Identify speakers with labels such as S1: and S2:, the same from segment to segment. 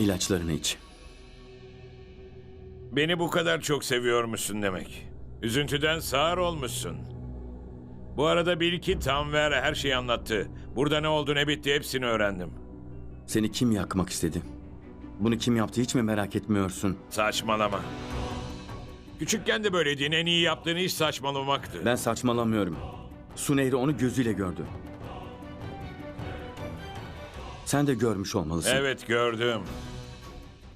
S1: İlaçlarını iç.
S2: Beni bu kadar çok seviyormuşsun demek. Üzüntüden sağır olmuşsun. Bu arada bil ki Tanver her şeyi anlattı. Burada ne oldu ne bitti hepsini öğrendim.
S1: Seni kim yakmak istedi? Bunu kim yaptı hiç mi merak etmiyorsun?
S2: Saçmalama. Küçükken de böyleydin. En iyi yaptığın iş saçmalamaktı.
S1: Ben saçmalamıyorum. Su Nehri onu gözüyle gördü. Sen de görmüş olmalısın.
S2: Evet gördüm.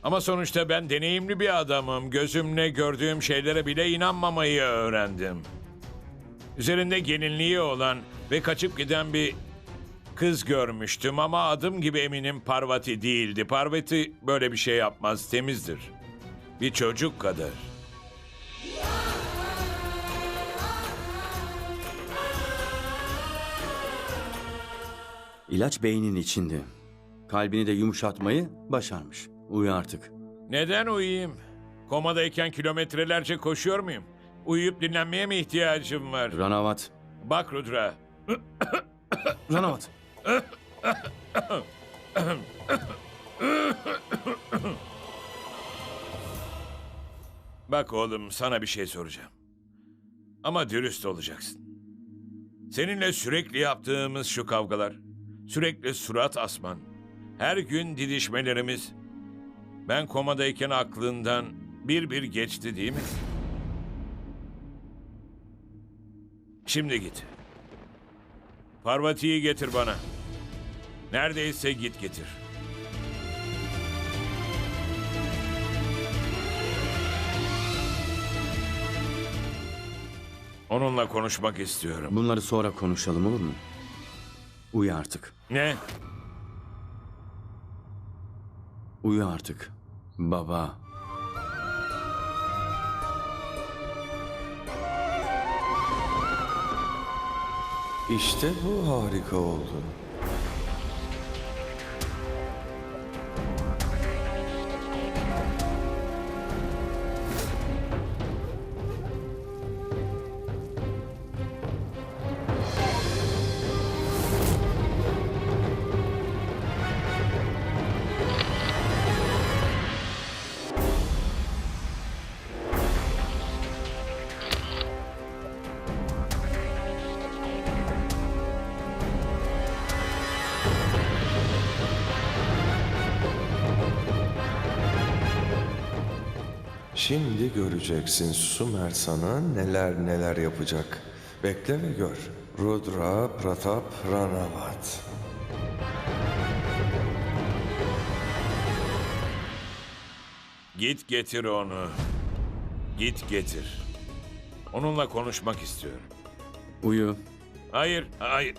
S2: Ama sonuçta ben deneyimli bir adamım. Gözümle gördüğüm şeylere bile inanmamayı öğrendim. Üzerinde gelinliği olan ve kaçıp giden bir kız görmüştüm ama adım gibi eminim Parvati değildi. Parvati böyle bir şey yapmaz, temizdir. Bir çocuk kadar.
S1: İlaç beynin içinde. Kalbini de yumuşatmayı başarmış. Uyu artık.
S2: Neden uyuyayım? Komadayken kilometrelerce koşuyor muyum? Uyuyup dinlenmeye mi ihtiyacım var?
S1: Ranavat.
S2: Bak Rudra,
S1: Ranavat.
S2: Bak oğlum sana bir şey soracağım. Ama dürüst olacaksın. Seninle sürekli yaptığımız şu kavgalar, sürekli surat asman, her gün didişmelerimiz, ben komadayken aklından bir bir geçti değil mi? Şimdi git. Parvati'yi getir bana. Neredeyse git getir. Onunla konuşmak istiyorum.
S1: Bunları sonra konuşalım olur mu? Uyu artık.
S2: Ne?
S1: Uyu artık. Baba.
S3: İşte bu harika oldu. Göreceksin Sumer sana neler neler yapacak. Bekle ve gör. Rudra Pratap Ranavat.
S2: Git getir onu. Git getir. Onunla konuşmak istiyorum.
S1: Uyu.
S2: Hayır, hayır.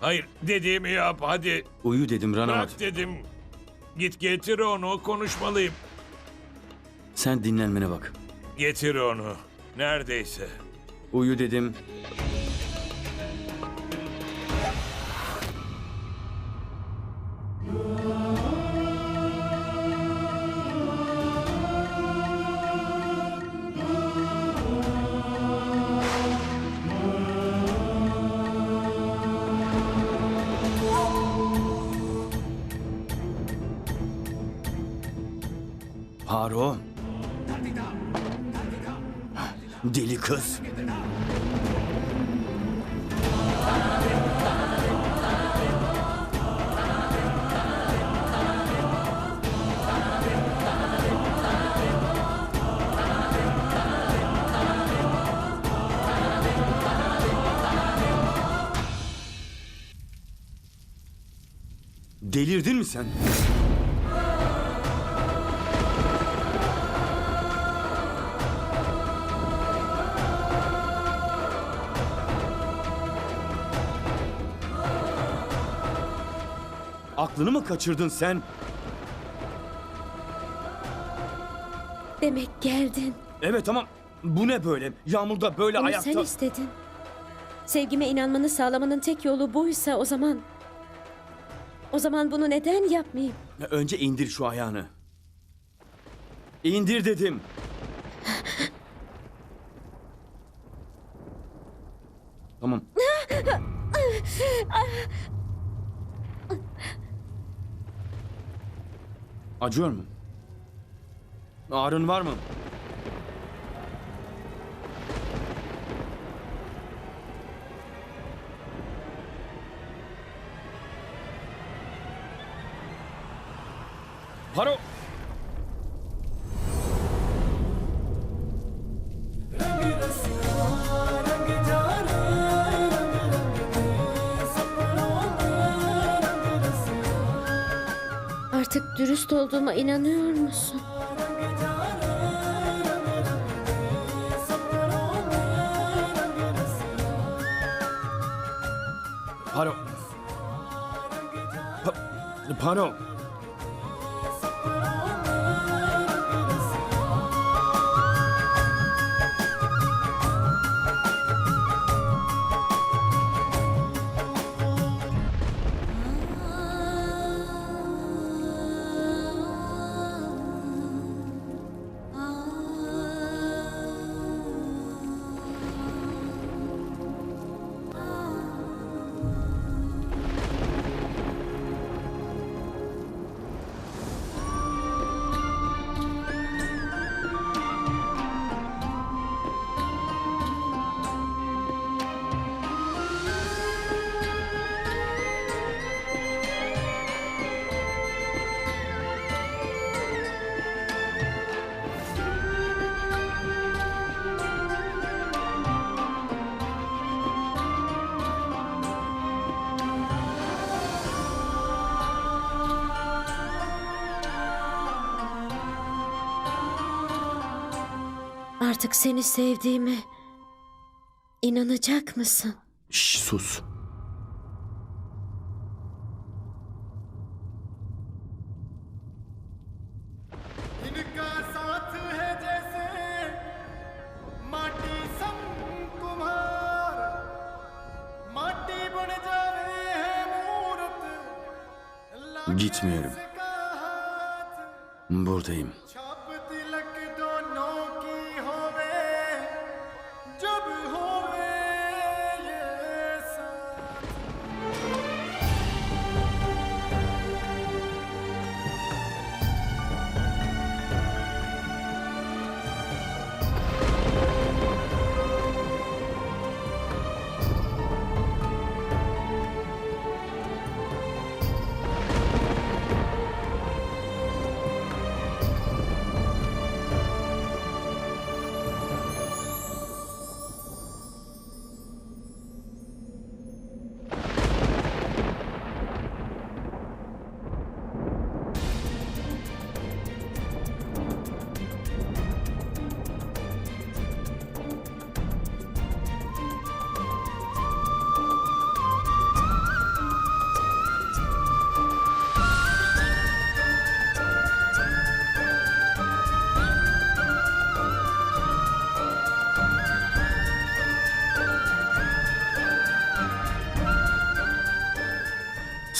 S2: Hayır, dediğimi yap hadi.
S1: Uyu dedim Ranavat.
S2: Bırak dedim. Git getir onu, konuşmalıyım.
S1: Sen dinlenmene bak.
S2: Getir onu. Neredeyse.
S1: Uyu dedim. Haro. Deli kız. Delirdin mi sen? Aklını mı kaçırdın sen?
S4: Demek geldin.
S1: Evet ama bu ne böyle? Yağmurda böyle
S4: Bunu
S1: ayakta...
S4: sen istedin. Sevgime inanmanı sağlamanın tek yolu buysa o zaman... O zaman bunu neden yapmayayım?
S1: Önce indir şu ayağını. İndir dedim. tamam.
S5: Acıyor mu? Ağrın var mı? Haro!
S4: Dürüst olduğuma inanıyor musun?
S5: Haro! Pa Paro!
S4: Artık seni sevdiğime inanacak mısın?
S5: Şş, sus.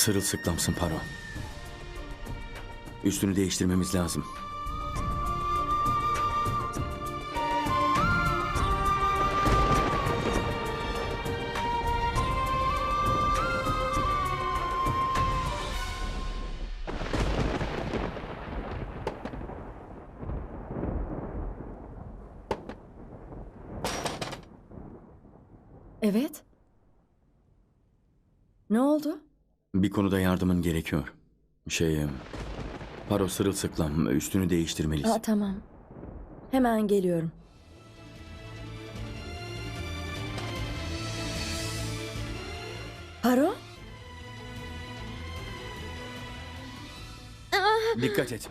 S5: Sırılsıklamsın Paro. Üstünü değiştirmemiz lazım.
S6: Evet. Ne oldu?
S5: Bir konuda yardımın gerekiyor. Şey... Paro sırılsıklam. Üstünü değiştirmeliyiz.
S6: Aa, tamam. Hemen geliyorum. Paro?
S5: Dikkat et.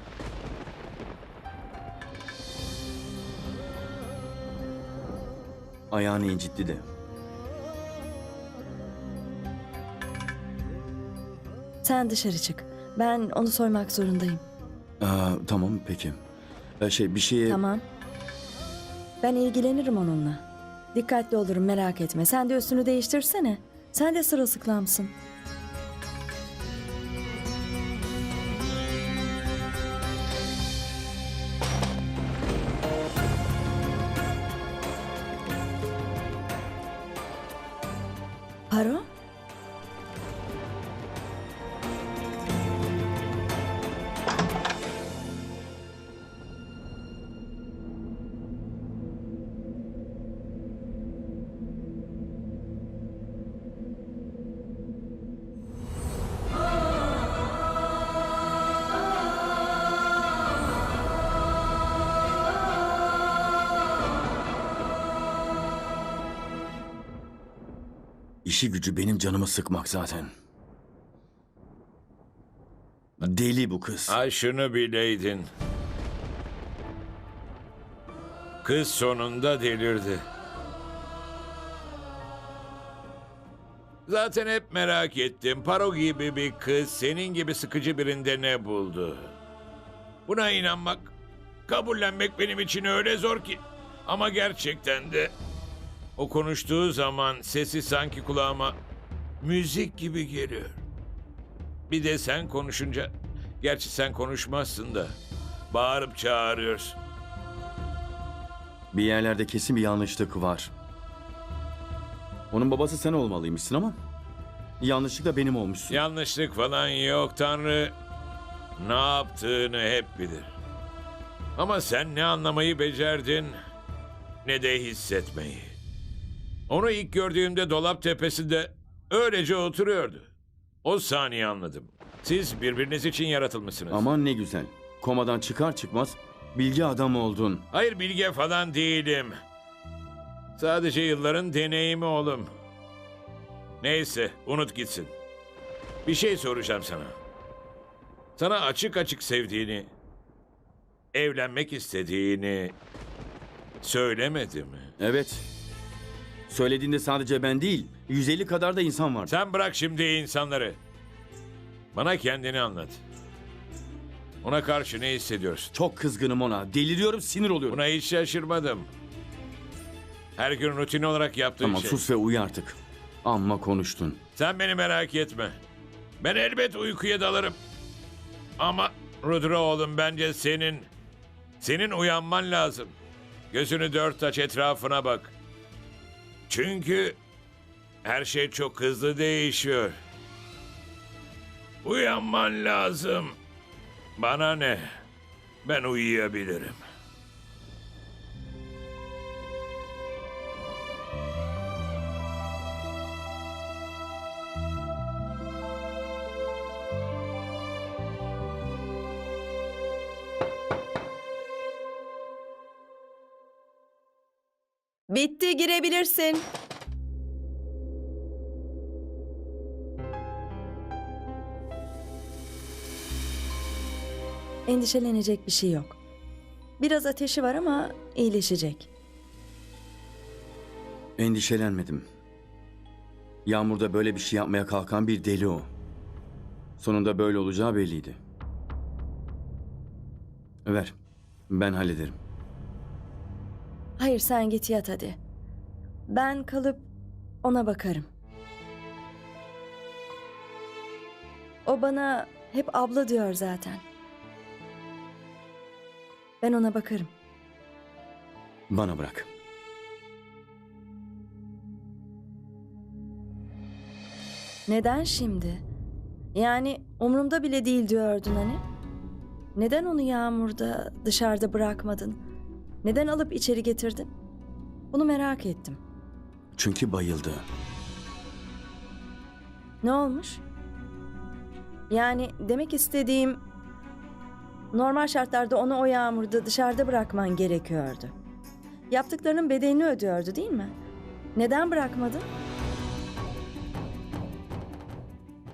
S5: Ayağını incitti de.
S6: Sen dışarı çık. Ben onu soymak zorundayım.
S5: Aa, tamam peki. Ee, şey bir şeye...
S6: Tamam. Ben ilgilenirim onunla. Dikkatli olurum merak etme. Sen de üstünü değiştirsene. Sen de sırılsıklamsın.
S1: İşi gücü benim canımı sıkmak zaten. Deli bu kız.
S2: Ay şunu bileydin. Kız sonunda delirdi. Zaten hep merak ettim. Paro gibi bir kız senin gibi sıkıcı birinde ne buldu? Buna inanmak, kabullenmek benim için öyle zor ki. Ama gerçekten de o konuştuğu zaman sesi sanki kulağıma müzik gibi geliyor. Bir de sen konuşunca, gerçi sen konuşmazsın da bağırıp çağırıyorsun.
S1: Bir yerlerde kesin bir yanlışlık var. Onun babası sen olmalıymışsın ama yanlışlık da benim olmuşsun.
S2: Yanlışlık falan yok Tanrı. Ne yaptığını hep bilir. Ama sen ne anlamayı becerdin ne de hissetmeyi. Onu ilk gördüğümde dolap tepesinde öylece oturuyordu. O saniye anladım. Siz birbiriniz için yaratılmışsınız.
S1: Aman ne güzel. Komadan çıkar çıkmaz bilgi adam oldun.
S2: Hayır bilge falan değilim. Sadece yılların deneyimi oğlum. Neyse unut gitsin. Bir şey soracağım sana. Sana açık açık sevdiğini, evlenmek istediğini söylemedi mi?
S1: Evet. Söylediğinde sadece ben değil, 150 kadar da insan var.
S2: Sen bırak şimdi insanları. Bana kendini anlat. Ona karşı ne hissediyorsun?
S1: Çok kızgınım ona. Deliriyorum, sinir oluyorum.
S2: Buna hiç şaşırmadım. Her gün rutin olarak yaptığın
S1: Tamam
S2: şey.
S1: sus ve uyu artık. Amma konuştun.
S2: Sen beni merak etme. Ben elbet uykuya dalarım. Ama Rudra oğlum bence senin... Senin uyanman lazım. Gözünü dört aç etrafına bak. Çünkü her şey çok hızlı değişiyor. Uyanman lazım. Bana ne? Ben uyuyabilirim.
S6: Girebilirsin. Endişelenecek bir şey yok. Biraz ateşi var ama iyileşecek.
S1: Endişelenmedim. Yağmurda böyle bir şey yapmaya kalkan bir deli o. Sonunda böyle olacağı belliydi. Ver. Ben hallederim.
S6: Hayır sen git yat hadi. Ben kalıp ona bakarım. O bana hep abla diyor zaten. Ben ona bakarım.
S1: Bana bırak.
S6: Neden şimdi? Yani umurumda bile değil diyordun hani. Neden onu yağmurda dışarıda bırakmadın? Neden alıp içeri getirdin? Bunu merak ettim.
S1: Çünkü bayıldı.
S6: Ne olmuş? Yani demek istediğim normal şartlarda onu o yağmurda dışarıda bırakman gerekiyordu. Yaptıklarının bedelini ödüyordu değil mi? Neden bırakmadın?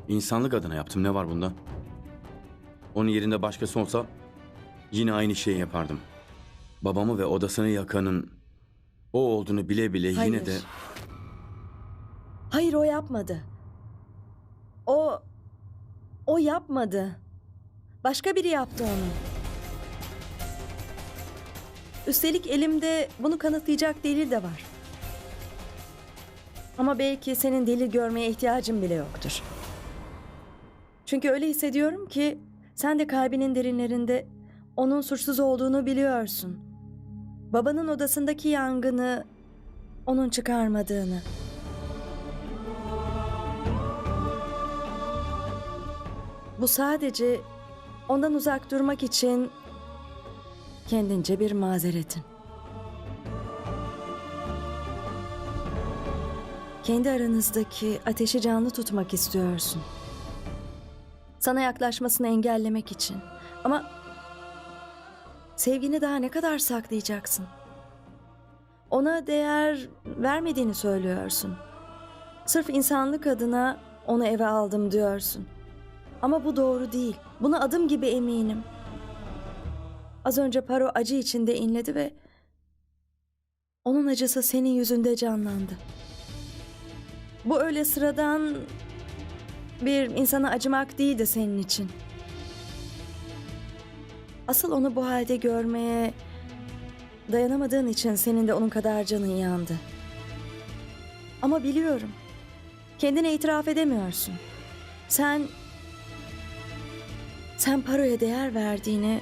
S1: İnsanlık adına yaptım. Ne var bunda? Onun yerinde başkası olsa yine aynı şeyi yapardım. Babamı ve odasını yakanın o olduğunu bile bile yine
S6: Hayır.
S1: de
S6: Hayır o yapmadı. O o yapmadı. Başka biri yaptı onu. Üstelik elimde bunu kanıtlayacak delil de var. Ama belki senin delil görmeye ihtiyacın bile yoktur. Çünkü öyle hissediyorum ki sen de kalbinin derinlerinde onun suçsuz olduğunu biliyorsun. Babanın odasındaki yangını onun çıkarmadığını. Bu sadece ondan uzak durmak için kendince bir mazeretin. Kendi aranızdaki ateşi canlı tutmak istiyorsun. Sana yaklaşmasını engellemek için. Ama sevgini daha ne kadar saklayacaksın? Ona değer vermediğini söylüyorsun. Sırf insanlık adına onu eve aldım diyorsun. Ama bu doğru değil. Buna adım gibi eminim. Az önce Paro acı içinde inledi ve onun acısı senin yüzünde canlandı. Bu öyle sıradan bir insana acımak değildi senin için. Asıl onu bu halde görmeye dayanamadığın için senin de onun kadar canın yandı. Ama biliyorum. Kendine itiraf edemiyorsun. Sen sen paraya değer verdiğini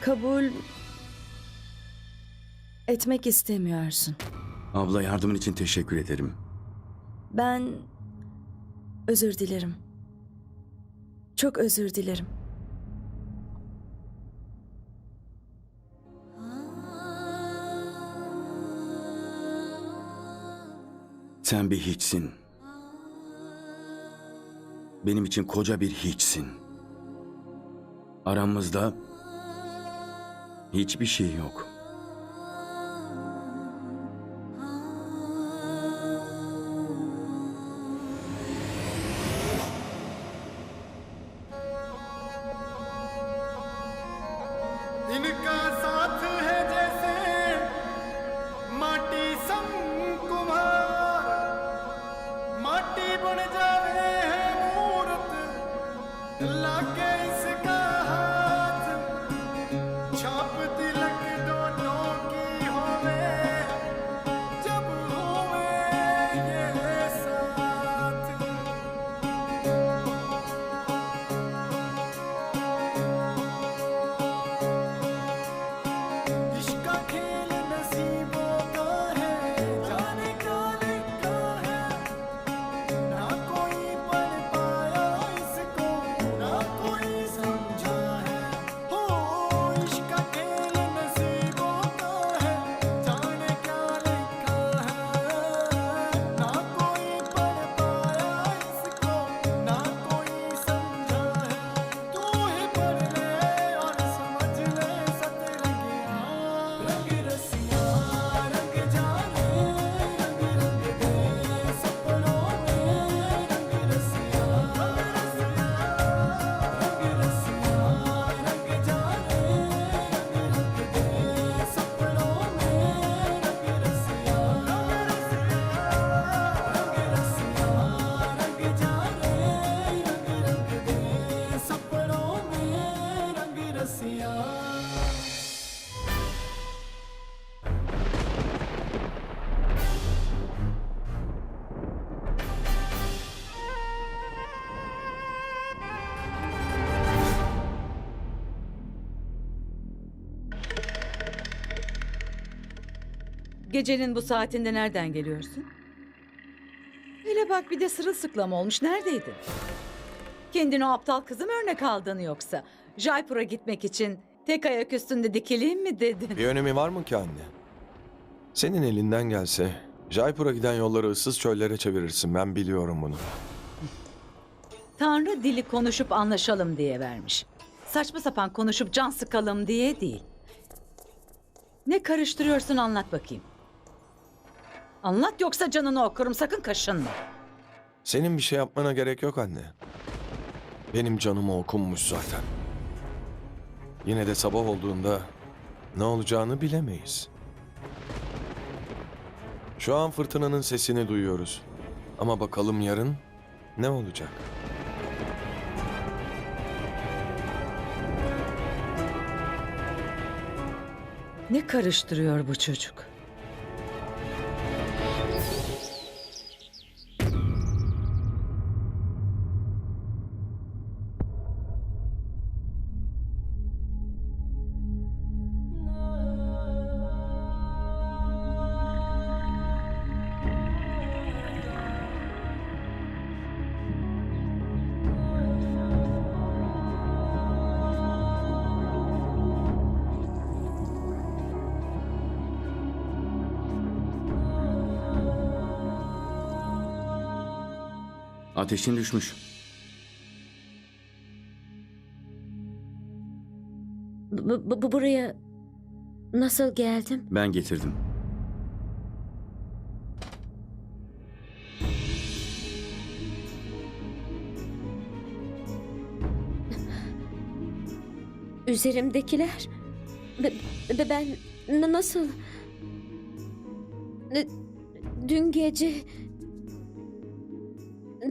S6: kabul etmek istemiyorsun.
S1: Abla yardımın için teşekkür ederim.
S6: Ben özür dilerim. Çok özür dilerim.
S1: Sen bir hiçsin. Benim için koca bir hiçsin. Aramızda hiçbir şey yok.
S5: again.
S7: Gecenin bu saatinde nereden geliyorsun? Hele bak bir de sırılsıklam olmuş. Neredeydin? Kendini o aptal kızım örnek aldın yoksa? Jaipur'a gitmek için tek ayak üstünde dikileyim mi dedin?
S3: Bir önemi var mı ki anne? Senin elinden gelse Jaipur'a giden yolları ıssız çöllere çevirirsin. Ben biliyorum bunu.
S7: Tanrı dili konuşup anlaşalım diye vermiş. Saçma sapan konuşup can sıkalım diye değil. Ne karıştırıyorsun anlat bakayım. Anlat yoksa canını okurum sakın kaşınma.
S3: Senin bir şey yapmana gerek yok anne. Benim canıma okunmuş zaten. Yine de sabah olduğunda ne olacağını bilemeyiz. Şu an fırtınanın sesini duyuyoruz. Ama bakalım yarın ne olacak?
S7: Ne karıştırıyor bu çocuk?
S1: Ateşin düşmüş.
S4: Bu, bu- buraya nasıl geldim?
S1: Ben getirdim.
S4: Üzerimdekiler. Be- ben nasıl? Dün gece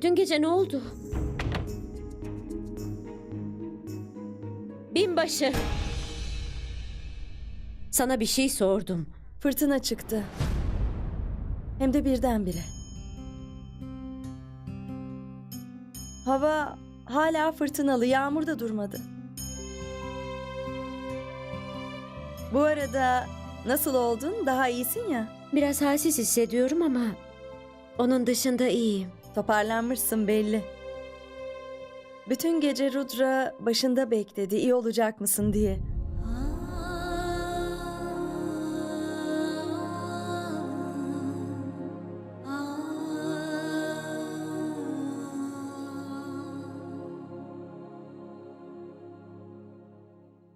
S4: Dün gece ne oldu? Binbaşı. Sana bir şey sordum.
S6: Fırtına çıktı. Hem de birdenbire. Hava hala fırtınalı, yağmur da durmadı. Bu arada nasıl oldun? Daha iyisin ya.
S4: Biraz halsiz hissediyorum ama onun dışında iyiyim.
S6: Toparlanmışsın belli. Bütün gece Rudra başında bekledi iyi olacak mısın diye.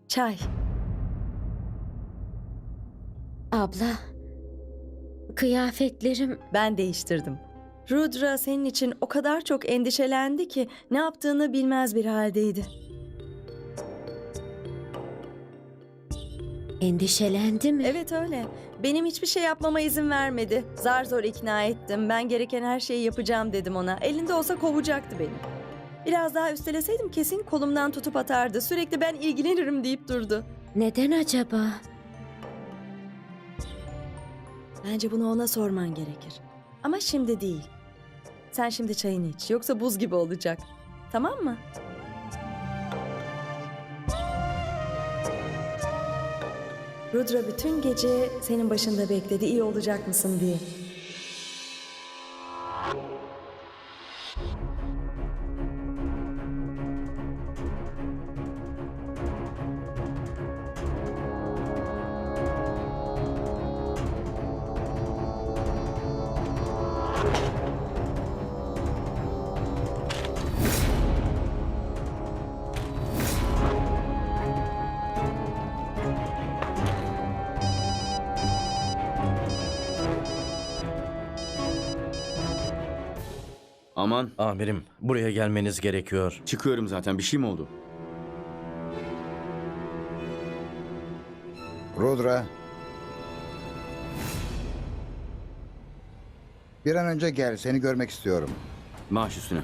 S6: Çay.
S4: Abla, kıyafetlerim
S6: Ben değiştirdim. Rudra senin için o kadar çok endişelendi ki ne yaptığını bilmez bir haldeydi.
S4: endişelendi mi?
S6: Evet öyle. Benim hiçbir şey yapmama izin vermedi. Zar zor ikna ettim. Ben gereken her şeyi yapacağım dedim ona. Elinde olsa kovacaktı beni. Biraz daha üsteleseydim kesin kolumdan tutup atardı. Sürekli ben ilgilenirim deyip durdu.
S4: Neden acaba?
S6: Bence bunu ona sorman gerekir. Ama şimdi değil. Sen şimdi çayını iç. Yoksa buz gibi olacak. Tamam mı? Rudra bütün gece senin başında bekledi. İyi olacak mısın diye.
S1: Aman
S8: Amirim, buraya gelmeniz gerekiyor.
S1: çıkıyorum zaten bir şey mi oldu?
S9: Rudra. Bir an önce gel, seni görmek istiyorum.
S1: Maaş üstüne.